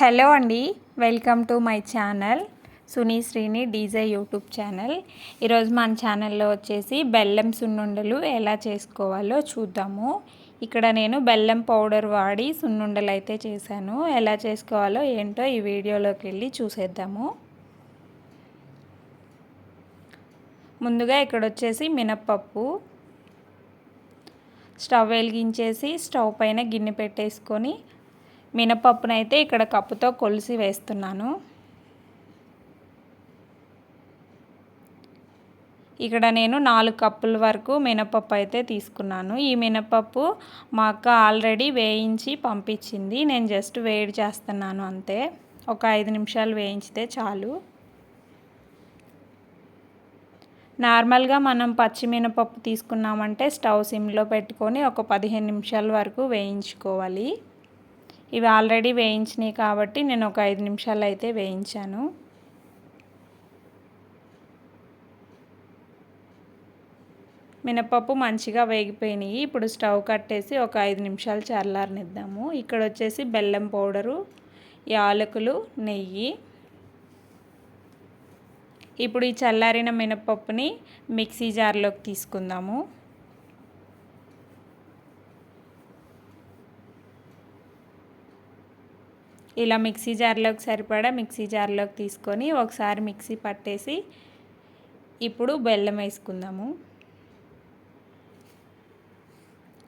Hello అండి welcome to my channel Suni Srini DJ YouTube channel. ఈరోజు మన ఛానల్లో వచ్చేసి బెల్లం సున్నుండలు ఎలా చేసుకోవాలో చూద్దాము. ఇక్కడ నేను బెల్లం పౌడర్ వాడి సున్నుండలు అయితే చేశాను. ఎలా చేసుకోవాలో ఏంటో ఈ వీడియోలోకి వెళ్ళి చూసేద్దాము. ముందుగా ఇక్కడ వచ్చేసి మినప్పప్పు. స్టవ్ వెలిగించేసి స్టవ్ పైన గిన్నె పెట్టేసుకొని మినపప్పునైతే ఇక్కడ కప్పుతో కొలిసి వేస్తున్నాను. ఇక్కడ నేను నాలుగు కప్పుల వరకు మినపప్పు అయితే తీసుకున్నాను. ఈ మినపప్పు మా అక్క ఆల్రెడీ వేయించి పంపించింది. నేను జస్ట్ వేడి చేస్తున్నాను అంతే. ఒక ఐదు నిమిషాలు వేయించితే చాలు. నార్మల్గా మనం పచ్చిమినపప్పు తీసుకున్నామంటే స్టవ్ సిమ్లో పెట్టుకొని ఒక పదిహేను నిమిషాల వరకు వేయించుకోవాలి. ఇవి ఆల్రెడీ వేయించినాయి కాబట్టి నేను ఒక ఐదు నిమిషాలు అయితే వేయించాను. మినపప్పు మంచిగా వేగిపోయినాయి. ఇప్పుడు స్టవ్ కట్టేసి ఒక ఐదు నిమిషాలు చల్లారనిద్దాము. ఇక్కడ వచ్చేసి బెల్లం పౌడరు యాలకులు నెయ్యి. ఇప్పుడు ఈ చల్లారిన మినపప్పుని మిక్సీ జార్లోకి తీసుకుందాము. ఇలా మిక్సీ జార్లోకి సరిపడా మిక్సీ జార్లోకి తీసుకొని ఒకసారి మిక్సీ పట్టేసి ఇప్పుడు బెల్లం వేసుకుందాము.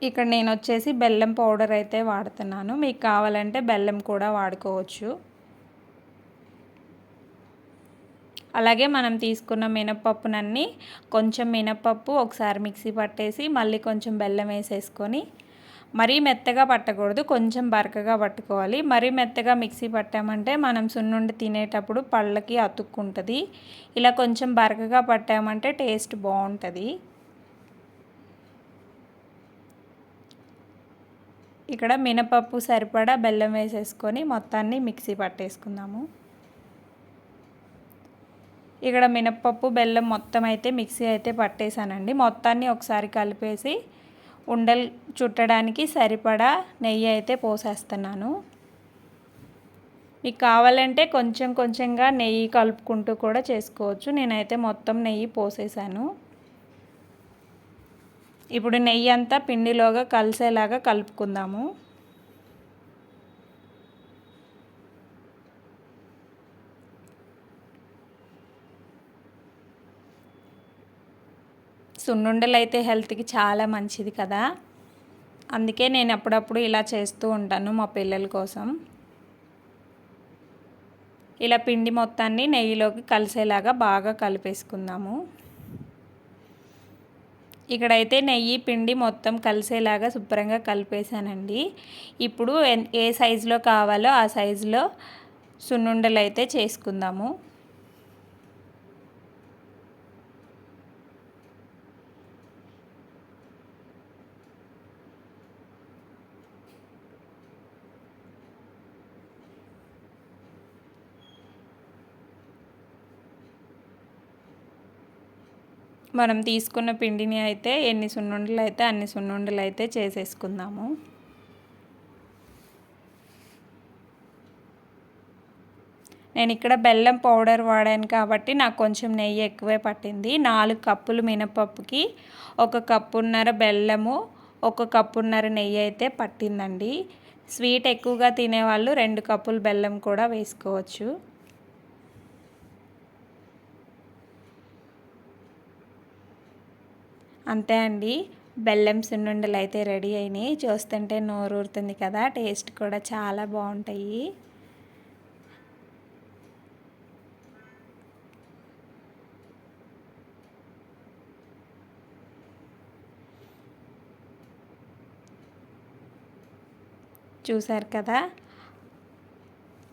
ఇక్కడ నేను వచ్చేసి బెల్లం పౌడర్ అయితే వాడుతున్నాను. మీకు కావాలంటే బెల్లం కూడా వాడుకోవచ్చు. అలాగే మనం తీసుకున్న మినప్పప్పునన్నీ కొంచెం మినపప్పు ఒకసారి మిక్సీ పట్టేసి మళ్ళీ కొంచెం బెల్లం వేసేసుకొని మరీ మెత్తగా పట్టకూడదు కొంచెం బరకగా పట్టుకోవాలి. మరీ మెత్తగా మిక్సీ పట్టామంటే మనం సున్నుండి తినేటప్పుడు పళ్ళకి అతుక్కుంటుంది. ఇలా కొంచెం బరకగా పట్టామంటే టేస్ట్ బాగుంటుంది. ఇక్కడ మినపప్పు సరిపడా బెల్లం వేసేసుకొని మొత్తాన్ని మిక్సీ పట్టేసుకుందాము. ఇక్కడ మినపప్పు బెల్లం మొత్తం అయితే మిక్సీ అయితే పట్టేశానండి. మొత్తాన్ని ఒకసారి కలిపేసి ఉండలు చుట్టడానికి సరిపడా నెయ్యి అయితే పోసేస్తున్నాను. మీకు కావాలంటే కొంచెం కొంచెంగా నెయ్యి కలుపుకుంటూ కూడా చేసుకోవచ్చు. నేనైతే మొత్తం నెయ్యి పోసేసాను. ఇప్పుడు నెయ్యి అంతా పిండిలోగా కలిసేలాగా కలుపుకుందాము. సున్నుండలు అయితే హెల్త్కి చాలా మంచిది కదా. అందుకే నేను అప్పుడప్పుడు ఇలా చేస్తూ ఉంటాను మా పిల్లల కోసం. ఇలా పిండి మొత్తాన్ని నెయ్యిలోకి కలిసేలాగా బాగా కలిపేసుకుందాము. ఇక్కడైతే నెయ్యి పిండి మొత్తం కలిసేలాగా శుభ్రంగా కలిపేసానండి ఇప్పుడు ఏ సైజులో కావాలో ఆ సైజులో సున్నుండలు అయితే చేసుకుందాము. మనం తీసుకున్న పిండిని అయితే ఎన్ని సున్నుండలు అయితే అన్ని సున్నుండలు అయితే చేసేసుకుందాము. నేను ఇక్కడ బెల్లం పౌడర్ వాడాను కాబట్టి నాకు కొంచెం నెయ్యి ఎక్కువే పట్టింది. నాలుగు కప్పులు మినపప్పుకి ఒక కప్పున్నర బెల్లము ఒక కప్పున్నర నెయ్యి అయితే పట్టిందండి. స్వీట్ ఎక్కువగా తినేవాళ్ళు రెండు కప్పులు బెల్లం కూడా వేసుకోవచ్చు. అంతే అండి. బెల్లం సున్నుండలు అయితే రెడీ అయినాయి. చూస్తుంటే నోరూరుతుంది కదా టేస్ట్ కూడా చాలా బాగుంటాయి. చూసారు కదా?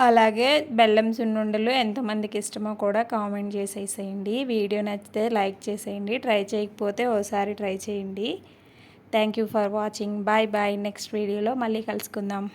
అలాగే బెల్లం సున్నుండలు ఎంతమందికి ఇష్టమో కూడా కామెంట్ చేసేసేయండి. వీడియో నచ్చితే లైక్ చేసేయండి. ట్రై చేయకపోతే ఓసారి ట్రై చేయండి. Thank you for watching. Bye bye. Next వీడియోలో మళ్ళీ కలుసుకుందాం.